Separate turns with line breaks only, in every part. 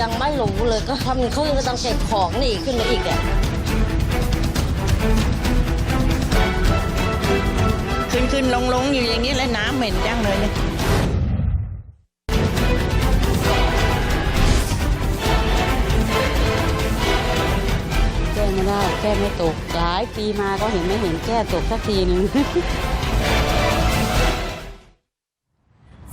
ยังไม่รู้เลยก็ทำขึ้นก็ต้องเก็บของหนีขึ้นมาอีกอะ
ขึ้นขึ้นลงลงอยู่อย่างนี้แล้วน้ำเหม็นจังเลยเนี่ย
แก้ไม่ได้แก้ไม่ตกหลายปีมาก็เห็นไม่เห็นแก้ตกสักทีนึง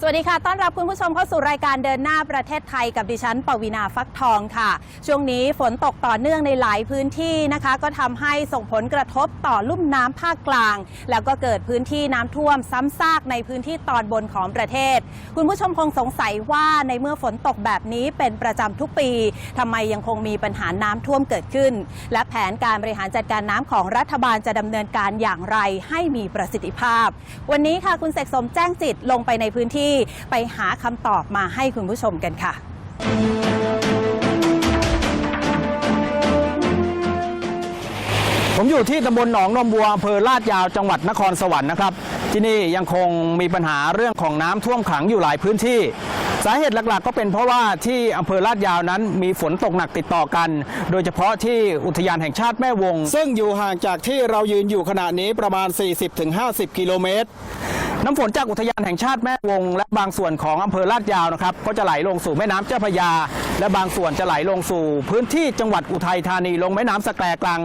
สวัสดีค่ะ ต้อนรับคุณผู้ชมเข้าสู่รายการเดินหน้าประเทศไทยกับดิฉันปวีนาฟักทองค่ะ ช่วงนี้ฝนตกต่อเนื่องในหลายพื้นที่นะคะ ก็ทำให้ส่งผลกระทบต่อลุ่มน้ำภาคกลาง แล้วก็เกิดพื้นที่น้ำท่วมซ้ำซากในพื้นที่ตอนบนของประเทศ คุณผู้ชมคงสงสัยว่าในเมื่อฝนตกแบบนี้เป็นประจำทุกปีทำไมยังคงมีปัญหาน้ำท่วมเกิดขึ้น และแผนการบริหารจัดการน้ำของรัฐบาลจะดำเนินการอย่างไรให้มีประสิทธิภาพ วันนี้ค่ะคุณเสกสมแจ้งจิตลงไปในพื้นที่ไปหาคำตอบมาให้คุณผู้ชมกันค่ะ
ผมอยู่ที่ตำบลหนองนมบัวอำเภอลาดยาวจังหวัดนครสวรรค์นะครับ ที่นี่ยังคงมีปัญหาเรื่องของน้ำท่วมขังอยู่หลายพื้นที่ สาเหตุหลักๆ ก็เป็นเพราะว่าที่อำเภอลาดยาวนั้นมีฝนตกหนักติดต่อกัน โดยเฉพาะที่อุทยานแห่งชาติแม่วง ซึ่งอยู่ห่างจากที่เรายืนอยู่ขณะนี้ประมาณ 40-50 กิโลเมตร น้ำฝนจากอุทยานแห่งชาติแม่วง และบางส่วนของอำเภอลาดยาวนะครับก็จะไหลลงสู่แม่น้ำเจ้าพระยา และบางส่วนจะไหลลงสู่ พื้นที่จังหวัดอุทัยธานีลงแม่น้ำสแกกลัง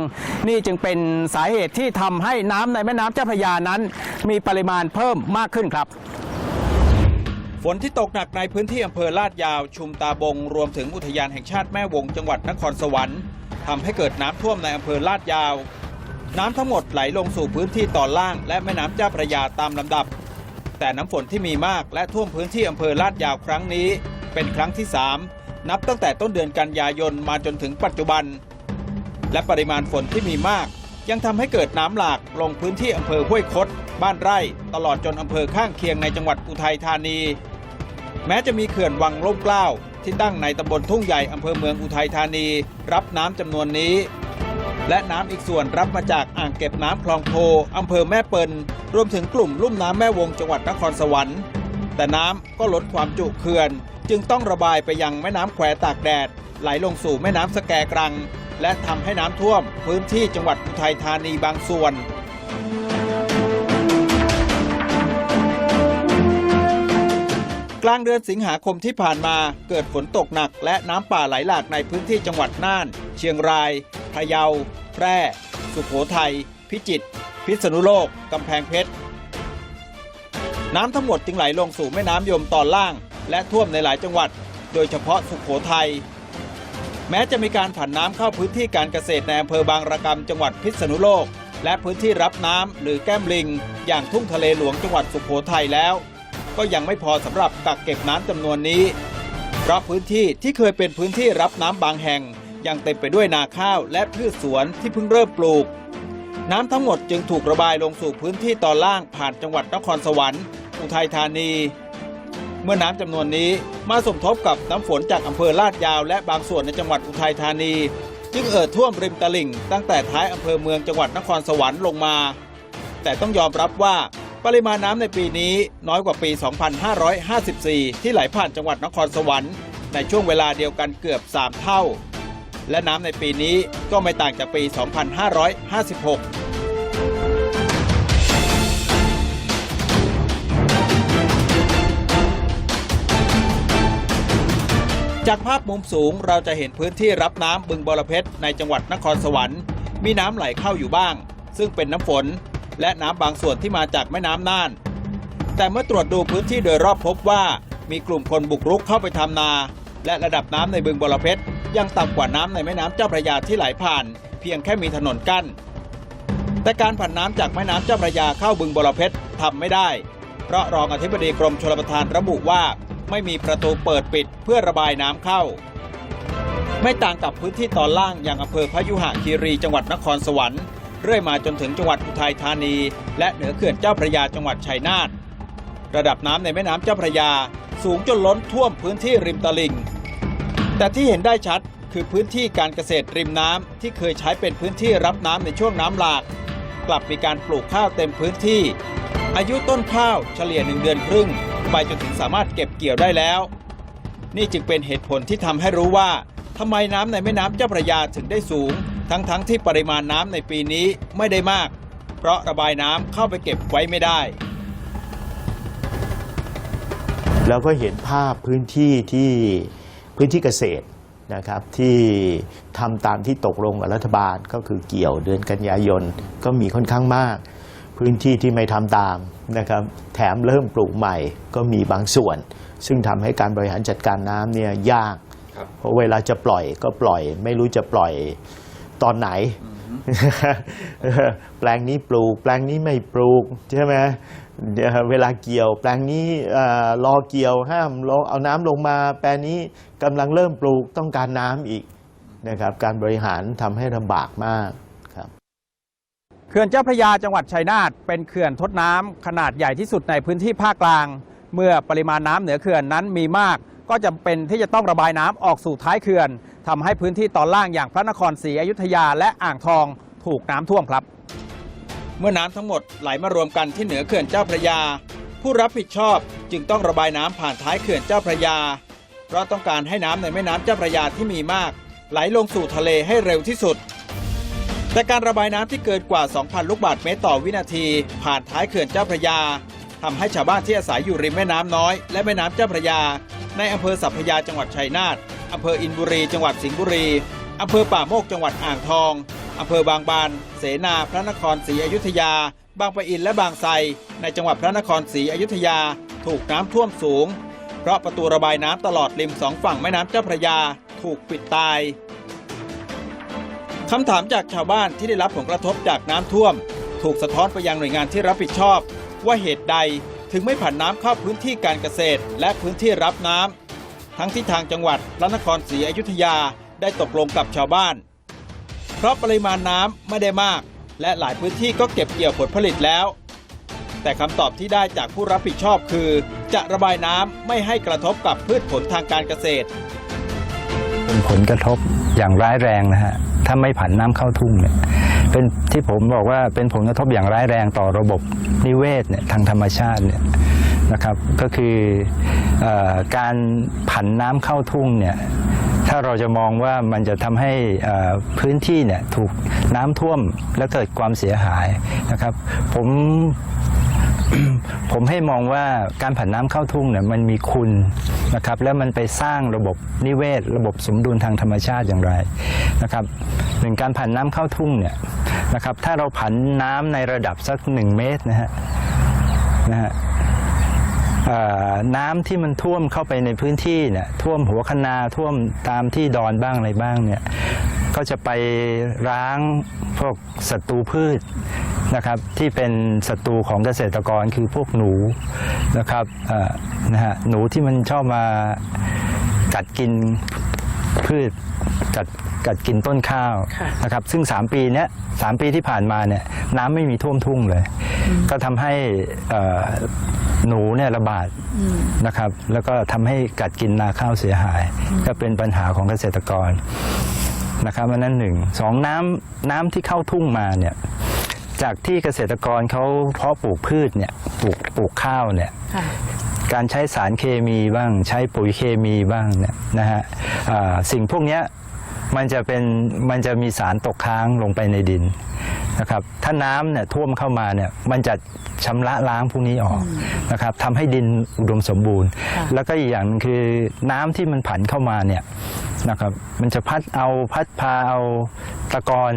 นี่จึงเป็นสาเหตุที่ทำให้น้ำในแม่น้ำเจ้าพระยานั้น มีปริมาณเพิ่มมากขึ้นครับฝนที่ตกหนักในพื้นที่อำเภอลาดยาว ชุมตาบง รวมถึงอุทยานแห่งชาติแม่วงจังหวัดนครสวรรค์ทำให้เกิดน้ำท่วมในอำเภอลาดยาว น้ำทั้งหมดไหลลงสู่พื้นที่ตอนล่าง และแม่น้ำเจ้าพระยาตามลำดับ แต่น้ำฝนที่มีมากและท่วมพื้นที่อำเภอลาดยาวครั้งนี้ เป็นครั้งที่ 3 นับตั้งแต่ต้นเดือนกันยายนมาจนถึงปัจจุบัน และปริมาณฝนที่มีมาก ยังทำให้เกิดน้ำหลากลงพื้นที่อำเภอห้วยคด บ้านไร่ ตลอดจนอำเภอข้างเคียงในจังหวัดอุทัยธานี แม้จะมีเขื่อนวังล่มเกล้าที่ตั้งในตำบลทุ่งใหญ่อำเภอเมืองอุทัยธานี รับน้ำจำนวนนี้ และน้ำอีกส่วนรับมาจากอ่างเก็บน้ำคลองโพอำเภอแม่เปิลรวมถึงกลุ่มลุ่มน้ำแม่วงจังหวัดนครสวรรค์ แต่น้ำก็ลดความจุเขื่อน จึงต้องระบายไปยังแม่น้ำแควตากแดด ไหลลงสู่แม่น้ำสแกกรัง และทำให้น้ำท่วมพื้นที่จังหวัดอุทัยธานีบางส่วน กลางเดือนสิงหาคมที่ผ่านมาเกิดฝนตกหนักและน้ำป่าไหลหลากในพื้นที่จังหวัดน่าน เชียงราย พะเยา แพร่ สุโขทัย พิจิตร พิษณุโลก กำแพงเพชร น้ำทั้งหมดจึงไหลลงสู่แม่น้ำยมตอนล่าง และท่วมในหลายจังหวัด โดยเฉพาะสุโขทัย แม้จะมีการผันน้ำเข้าพื้นที่การเกษตรในอำเภอบางระกำจังหวัดพิษณุโลก และพื้นที่รับน้ำหรือแก้มลิง อย่างทุ่งทะเลหลวงจังหวัดสุโขทัยแล้ว ก็ยังไม่พอสำหรับกักเก็บน้ำจำนวนนี้ เพราะพื้นที่ที่เคยเป็นพื้นที่รับน้ำบางแห่ง ยังเต็มไปด้วยนาข้าวและพืชสวนที่เพิ่งเริ่มปลูก น้ำทั้งหมดจึงถูกระบายลงสู่พื้นที่ตอนล่างผ่านจังหวัดนครสวรรค์ อุทัยธานี เมื่อน้ำจำนวนนี้มาสมทบกับน้ำฝนจากอำเภอลาดยาว และบางส่วนในจังหวัดอุทัยธานี จึงเอ่อท่วมริมตลิ่ง ตั้งแต่ท้ายอำเภอเมืองจังหวัดนครสวรรค์ลงมา แต่ต้องยอมรับว่า ปริมาณน้ำในปีนี้น้อยกว่าปี 2554 ที่ไหลผ่านจังหวัดนครสวรรค์ในช่วงเวลาเดียวกันเกือบ 3 เท่า และน้ำในปีนี้ก็ไม่ต่างจากปี 2556จากภาพมุมสูงเราจะเห็นพื้นที่รับน้ำบึงบรเพชรในจังหวัดนครสวรรค์ มีน้ำไหลเข้าอยู่บ้าง ซึ่งเป็นน้ำฝน และน้ำบางส่วนที่มาจากแม่น้ำน่าน แต่เมื่อตรวจดูพื้นที่โดยรอบพบว่า มีกลุ่มคนบุกรุกเข้าไปทำนา และระดับน้ำในบึงบรเพชรยังต่ำกว่าน้ำในแม่น้ำเจ้าพระยาที่ไหลผ่าน เพียงแค่มีถนนกั้น แต่การผ่านน้ำจากแม่น้ำเจ้าพระยาเข้าบึงบรเพชรทำไม่ได้ เพราะรองอธิบดีกรมชลประทานระบุว่า ไม่มีประตูเปิดปิดเพื่อระบายน้ำเข้า ไม่ต่างกับพื้นที่ตอนล่างอย่างอำเภอพยุหคีรีจังหวัดนครสวรรค์ เรื่อยมาจนถึงจังหวัดอุทัยธานี และเหนือเขื่อนเจ้าพระยาจังหวัดชัยนาทระดับน้ำในแม่น้ำเจ้าพระยาสูงจนล้นท่วมพื้นที่ริมตลิ่ง แต่ที่เห็นได้ชัดคือพื้นที่การเกษตรริมน้ำที่เคยใช้เป็นพื้นที่รับน้ำในช่วงน้ำหลาก กลับมีการปลูกข้าวเต็มพื้นที่ อายุต้นข้าวเฉลี่ยหนึ่งเดือนครึ่ง ไปจนถึงสามารถเก็บเกี่ยวได้แล้ว นี่จึงเป็นเหตุผลที่ทำให้รู้ว่าทำไมน้ำในแม่น้ำเจ้าพระยาถึงได้สูง ทั้งๆทที่ปริมาณน้ำในปีนี้ไม่ได้มาก เพราะระบายน้ำเข้าไปเก็บไว้ไม่ได้
เราก็เห็นภาพพื้นที่ที่พื้นที่เกษตรนะครับที่ทำตามที่ตกลงกับรัฐบาลก็คือเกี่ยวเดือนกันยายนก็มีค่อนข้างมาก พื้นที่ที่ไม่ทำตามนะครับแถมเริ่มปลูกใหม่ก็มีบางส่วน ซึ่งทำให้การบริหารจัดการน้ำเนี่ยยากเพราะเวลาจะปล่อยก็ปล่อย ไม่รู้จะปล่อย ตอนไหน แปลงนี้ปลูก แปลงนี้ไม่ปลูกใช่ไหมเดี๋ยวเวลาเกี่ยว แปลงนี้เอ่อรอเกี่ยวห้ามรอเอาน้ำลงมา แปลงนี้กำลังเริ่มปลูกต้องการน้ำอีกนะครับการบริหารทำให้ลำบากมากครับ
เขื่อนเจ้าพระยาจังหวัดชัยนาทเป็นเขื่อนทดน้ำขนาดใหญ่ที่สุดในพื้นที่ภาคกลาง เมื่อปริมาณน้ำเหนือเขื่อนนั้นมีมาก ก็จำเป็นที่จะต้องระบายน้ำออกสู่ท้ายเขื่อน ทำให้พื้นที่ตอนล่างอย่างพระนครศรีอยุธยาและอ่างทองถูกน้ำท่วมครับ
เมื่อน้ำทั้งหมดไหลมารวมกันที่เหนือเขื่อนเจ้าพระยา ผู้รับผิดชอบจึงต้องระบายน้ำผ่านท้ายเขื่อนเจ้าพระยา เพราะต้องการให้น้ำในแม่น้ำเจ้าพระยาที่มีมาก ไหลลงสู่ทะเลให้เร็วที่สุด แต่การระบายน้ำที่เกินกว่า 2,000 ลูกบาศก์เมตรต่อวินาที ผ่านท้ายเขื่อนเจ้าพระยาทำให้ชาวบ้านที่อาศัยอยู่ริมแม่น้ำน้อยและแม่น้ำเจ้าพระยา ในอำเภอสัพพยาจังหวัดชัยนาท อำเภออินบุรี จังหวัดสิงห์บุรีอำเภอป่าโมกจังหวัดอ่างทองอำเภอบางบาน เสนาพระนครศรีอยุธยา บางปะอินและบางไทรในจังหวัดพระนครศรีอยุธยา ถูกน้ำท่วมสูง เพราะประตูระบายน้ำตลอดริมสองฝั่งแม่น้ำเจ้าพระยาถูกปิดตายคำถามจากชาวบ้านที่ได้รับผลกระทบจากน้ำท่วม ถูกสะท้อนไปยังหน่วยงานที่รับผิดชอบ ว่าเหตุใดถึงไม่ผ่านน้ำเข้าพื้นที่การเกษตร และพื้นที่รับน้ำ ทั้งที่ทางจังหวัดพระนครศรีอยุธยาได้ตกลงกับชาวบ้าน เพราะปริมาณน้ำไม่ได้มาก และหลายพื้นที่ก็เก็บเกี่ยวผลผลิตแล้ว แต่คำตอบที่ได้จากผู้รับผิดชอบคือ จะระบายน้ำไม่ให้กระทบกับพืชผลทางการเกษตร
เป็นผลกระทบอย่างร้ายแรงนะฮะถ้าไม่ผันน้ำเข้าทุ่งเนี่ยเป็นที่ผมบอกว่าเป็นผลกระทบอย่างร้ายแรงต่อระบบนิเวศเนี่ยทางธรรมชาติเนี่ย นะครับก็คืออการผันน้ำเข้าทุ่งเนี่ยถ้าเราจะมองว่ามันจะทำให้พื้นที่เนี่ยถูกน้ำท่วมและเกิดความเสียหายนะครับผมผมให้มองว่าการผันน้ำเข้าทุ่งเนี่ยมันมีคุณนะครับแล้วมันไปสร้างระบบนิเวศ ระบบสมดุลทางธรรมชาติอย่างไรนะครับหนึ่งการผันน้ำเข้าทุ่งเนี่ยนะครับถ้าเราผันน้ำในระดับสักหนึ่งเมตรนะฮะนะฮะ น้ำที่มันท่วมเข้าไปในพื้นที่เนี่ยท่วมหัวคนาท่วมตามที่ดอนบ้างอะไรบ้างเนี่ยก็จะไปร้างพวกศัตรูพืชนะครับที่เป็นศัตรูของเกษตรกรคือพวกหนูนะครับนะฮะหนูที่มันชอบมากัดกินพืชกัด กัดกินต้นข้าวนะครับซึ่ง 3 ปีเนี้ยสามปีที่ผ่านมาเนี่ยน้ำไม่มีท่วมทุ่งเลย ก็ทำให้เอ่อหนูเนี่ยระบาดนะครับ แล้วก็ทำให้กัดกินนาข้าวเสียหาย ก็เป็นปัญหาของเกษตรกรนะครับอันนั้นหนึ่งสองน้ำน้ำที่เข้าทุ่งมาเนี่ยจากที่เกษตรกรเขาเพาะปลูกพืชเนี่ยปลูกปลูกข้าวเนี่ยการใช้สารเคมีบ้าง ใช้ปุ๋ยเคมีบ้างเนี่ยนะฮะอ่าสิ่งพวกเนี้ย มันจะเป็นมันจะมีสารตกค้างลงไปในดินนะครับถ้าน้ำเนี่ยท่วมเข้ามาเนี่ยมันจะชำระล้างพวกนี้ออกนะครับทำให้ดินอุดมสมบูรณ์ แล้วก็อีกอย่างหนึ่งคือน้ำที่มันผันเข้ามาเนี่ยนะครับมันจะพัดเอาพัดพาเอาตะกอน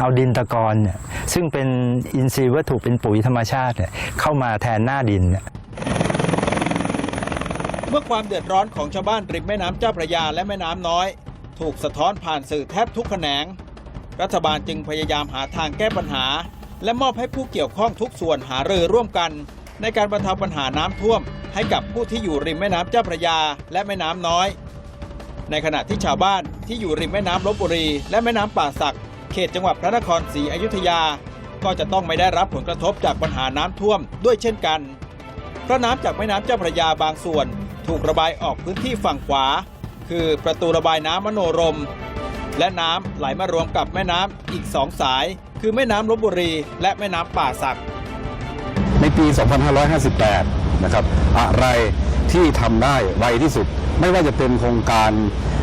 เอาดินตะกอนเนี่ยซึ่งเป็นอินทรีย์วัตถุเป็นปุ๋ยธรรมชาติเนี่ยเข้ามาแทนหน้าดินเนี่ย
เมื่อความเดือดร้อนของชาวบ้านริมแม่น้ำเจ้าพระยาและแม่น้ำน้อย ถูกสะท้อนผ่านสื่อแทบทุกแขนง รัฐบาลจึงพยายามหาทางแก้ปัญหา และมอบให้ผู้เกี่ยวข้องทุกส่วนหารือร่วมกัน ในการบรรเทาปัญหาน้ำท่วม ให้กับผู้ที่อยู่ริมแม่น้ำเจ้าพระยาและแม่น้ำน้อย ในขณะที่ชาวบ้านที่อยู่ริมแม่น้ำลบบุรี และแม่น้ำป่าสัก เขตจังหวัดพระนครศรีอยุธยา ก็จะต้องไม่ได้รับผลกระทบจากปัญหาน้ำท่วมด้วยเช่นกัน เพราะน้ำจากแม่น้ำเจ้าพระยาบางส่วน ถูกระบายออกพื้นที่ฝั่งขวา คือประตูระบายน้ำมโนรม และน้ำไหลมารวมกับแม่น้ำอีกสองสาย คือแม่น้ำลบบุรีและแม่น้ำป่าสัก
ในปี 2558 นะครับ อะไรที่ทำได้ไวที่สุด ไม่ว่าจะเป็นโครงการ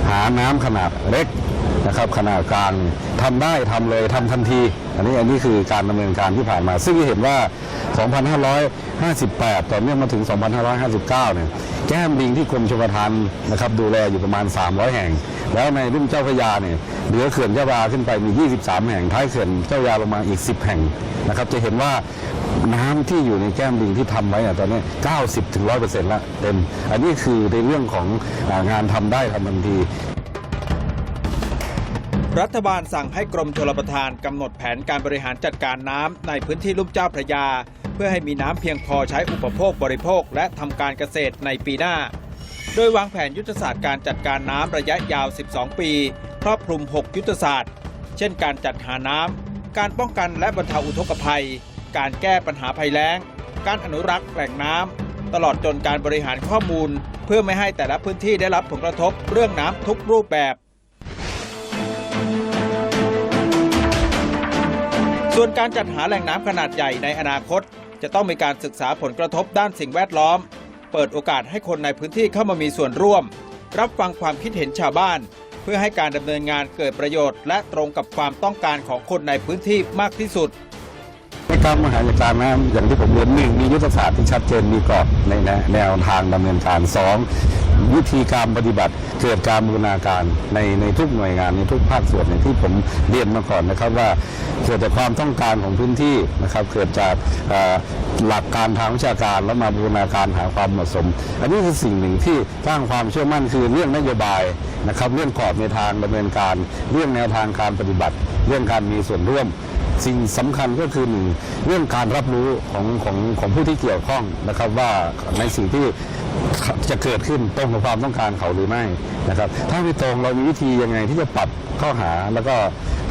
หาน้ำขนาดเล็ก นะครับขนาดกลางทำได้ทำเลยทำทันที อันนี้อันนี้คือการดำเนินการที่ผ่านมา ซึ่งเห็นว่า 2558 ต่อเนื่องมาถึง 2559 เนี่ยแก้มลิงที่กรมชลประทานนะครับดูแลอยู่ประมาณ 300 แห่ง แล้วในรุ่มเจ้าพระยาเนี่ยเหลือเขื่อนเจ้าพระยาขึ้นไปมี 23 แห่ง ท้ายเขื่อนเจ้าพระยาลงมาอีก 10 แห่งนะครับจะเห็นว่าน้ำที่อยู่ในแก้มลิงที่ทำไว้อะตอนนี้ 90ถึง100%ละเต็ม อันนี้คือในเรื่องของงานทำได้ทำทันที
รัฐบาลสั่งให้กรมชลประทานกำหนดแผนการบริหารจัดการน้ำในพื้นที่ลุ่มเจ้าพระยา เพื่อให้มีน้ำเพียงพอใช้อุปโภคบริโภคและทำการเกษตรในปีหน้า โดยวางแผนยุทธศาสตร์การจัดการน้ำระยะยาว 12 ปีครอบคลุม 6 ยุทธศาสตร์ เช่น การจัดหาน้ำการป้องกันและบรรเทาอุทกภัย การแก้ปัญหาภัยแล้ง การอนุรักษ์แหล่งน้ำตลอดจนการบริหารข้อมูล เพื่อไม่ให้แต่ละพื้นที่ได้รับผลกระทบเรื่องน้ำทุกรูปแบบ ส่วนการจัดหาแหล่งน้ำขนาดใหญ่ในอนาคต จะต้องมีการศึกษาผลกระทบด้านสิ่งแวดล้อม เปิดโอกาสให้คนในพื้นที่เข้ามามีส่วนร่วม รับฟังความคิดเห็นชาวบ้าน เพื่อให้การดำเนินงานเกิดประโยชน์ และตรงกับความต้องการของคนในพื้นที่มากที่สุด
ในการบริหารจัดการน้ำอย่างที่ผมเรียนหนึ่งมียุทธศาสตร์ที่ชัดเจนมีกรอบในแนวทางดำเนินการสองวิธีการปฏิบัติเกิดการบูรณาการในในทุกหน่วยงานในทุกภาคส่วนอย่างที่ผมเรียนมาก่อนนะครับว่าเกิดจากความต้องการของพื้นที่นะครับเกิดจากหลักการทางวิชาการแล้วมาบูรณาการหาความเหมาะสม อันนี้คือสิ่งหนึ่งที่สร้างความเชื่อมั่นคือเรื่องนโยบายนะครับเรื่องกรอบในทางดำเนินการ เรื่องแนวทางการปฏิบัติ เรื่องการมีส่วนร่วม สิ่งสำคัญก็คือหนึ่งเรื่องการรับรู้ของของของผู้ที่เกี่ยวข้องนะครับว่าในสิ่งที่จะเกิดขึ้นตรงกับความต้องการเขาหรือไม่นะครับ ถ้าไม่ตรงเรามีวิธียังไงที่จะปรับเข้าหาแล้วก็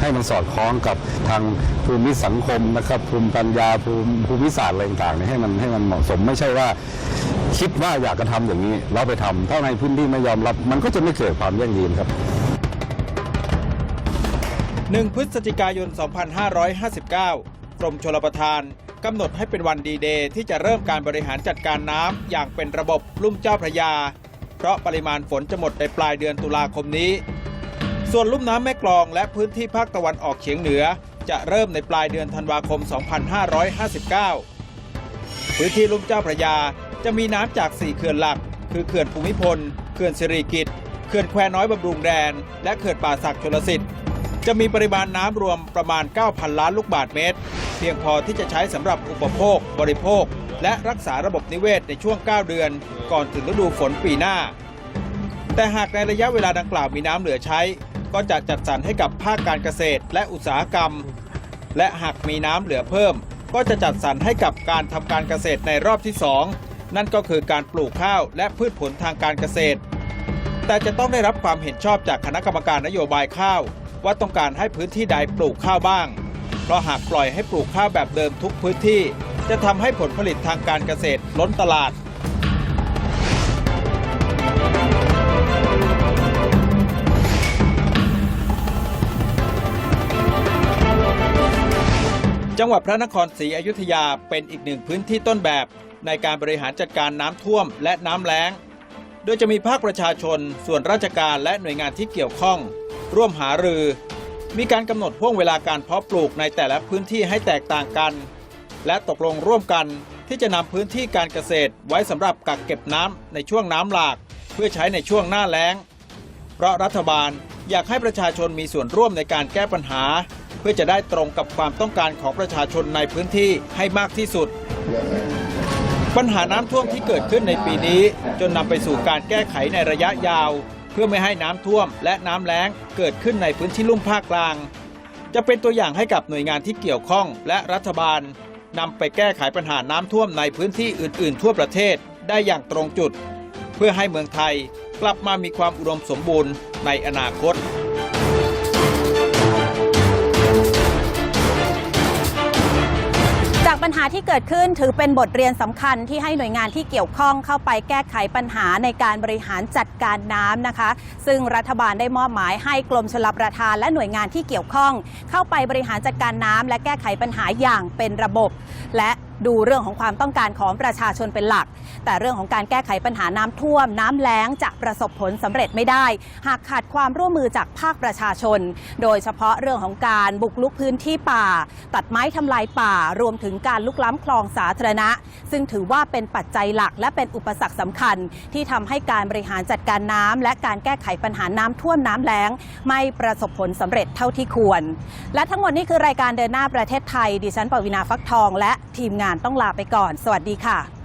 ให้มันสอดคล้องกับทางภูมิสังคมนะครับภูมิปัญญาภูมิภูมิศาสตร์อะไรต่างๆนี่ยให้มันให้มันเหมาะสมไม่ใช่ว่าคิดว่าอยากจะทำอย่างนี้เราไปทำถ้าในพื้นที่ไม่ยอมรับ มันก็จะไม่เกิดความยั่งยืนครับ
1 พฤศจิกายน 2559 กรมชลประทานกำหนดให้เป็นวันดีเดย์ที่จะเริ่มการบริหารจัดการน้ำอย่างเป็นระบบลุ่มเจ้าพระยา เพราะปริมาณฝนจะหมดในปลายเดือนตุลาคมนี้ ส่วนลุ่มน้ำแม่กลองและพื้นที่ภาคตะวันออกเฉียงเหนือ จะเริ่มในปลายเดือนธันวาคม 2559 พื้นที่ลุ่มเจ้าพระยาจะมีน้ำจาก 4 เขื่อนหลัก คือเขื่อนภูมิพล เขื่อนสิริกิติ์เขื่อนแควน้อยบำรุงแดน และเขื่อนป่าสักชลสิทธิ์ จะมีปริมาณน้ำรวมประมาณ 9,000 ล้านลูกบาศก์เมตร เพียงพอที่จะใช้สำหรับอุปโภค บริโภค และรักษาระบบนิเวศในช่วง 9 เดือน ก่อนถึงฤดูฝนปีหน้า แต่หากในระยะเวลาดังกล่าวมีน้ำเหลือใช้ ก็จะจัดสรรให้กับภาคการเกษตรและอุตสาหกรรม และหากมีน้ำเหลือเพิ่ม ก็จะจัดสรรให้กับการทำการเกษตรในรอบที่ 2 นั่นก็คือการปลูกข้าวและพืชผลทางการเกษตร แต่จะต้องได้รับความเห็นชอบจากคณะกรรมการนโยบายข้าว ว่าต้องการให้พื้นที่ใดปลูกข้าวบ้าง เพราะหากปล่อยให้ปลูกข้าวแบบเดิมทุกพื้นที่ จะทำให้ผลผลิตทางการเกษตรล้นตลาด จังหวัดพระนครศรีอยุธยาเป็นอีกหนึ่งพื้นที่ต้นแบบ ในการบริหารจัดการน้ำท่วมและน้ำแล้ง โดยจะมีภาคประชาชน ส่วนราชการและหน่วยงานที่เกี่ยวข้อง ร่วมหารือ มีการกำหนดห่วงเวลาการเพาะปลูกในแต่ละพื้นที่ให้แตกต่างกัน และตกลงร่วมกันที่จะนำพื้นที่การเกษตรไว้สำหรับกักเก็บน้ำในช่วงน้ำหลาก เพื่อใช้ในช่วงหน้าแล้ง เพราะรัฐบาลอยากให้ประชาชนมีส่วนร่วมในการแก้ปัญหา เพื่อจะได้ตรงกับความต้องการของประชาชนในพื้นที่ให้มากที่สุด ปัญหาน้ำท่วมที่เกิดขึ้นในปีนี้ จนนำไปสู่การแก้ไขในระยะยาว พื่อไม่ให้น้ำท่วม และน้ำแล้งเกิดขึ้นในพื้นที่ลุ่มภาคกลาง จะเป็นตัวอย่างให้กับหน่วยงานที่เกี่ยวข้อง และรัฐบาลนำไปแก้ไขปัญหาน้ำท่วมในพื้นที่อื่น ๆ ทั่วประเทศได้อย่างตรงจุด เพื่อให้เมืองไทยกลับมามีความอุดมสมบูรณ์ในอนาคต
ที่เกิดขึ้นถือเป็นบทเรียนสำคัญที่ให้หน่วยงานที่เกี่ยวข้องเข้าไปแก้ไขปัญหาในการบริหารจัดการน้ำนะคะ ซึ่งรัฐบาลได้มอบหมายให้กรมชลประทานและหน่วยงานที่เกี่ยวข้อง เข้าไปบริหารจัดการน้ำและแก้ไขปัญหาอย่างเป็นระบบ และ ดูเรื่องของความต้องการของประชาชนเป็นหลัก แต่เรื่องของการแก้ไขปัญหาน้ำท่วม น้ำแล้งจะประสบผลสำเร็จไม่ได้ หากขาดความร่วมมือจากภาคประชาชน โดยเฉพาะเรื่องของการบุกลุกพื้นที่ป่า ตัดไม้ทำลายป่า รวมถึงการลุกล้ำคลองสาธารณะ ซึ่งถือว่าเป็นปัจจัยหลัก และเป็นอุปสรรคสำคัญ ที่ทำให้การบริหารจัดการน้ำและการแก้ไขปัญหาน้ำท่วมน้ำแล้ง ไม่ประสบผลสำเร็จเท่าที่ควร และทั้งหมดนี้คือรายการเดินหน้าประเทศไทยดิฉันปวินาฟักทอง และทีมงานานต้องลาไปก่อน สวัสดีค่ะ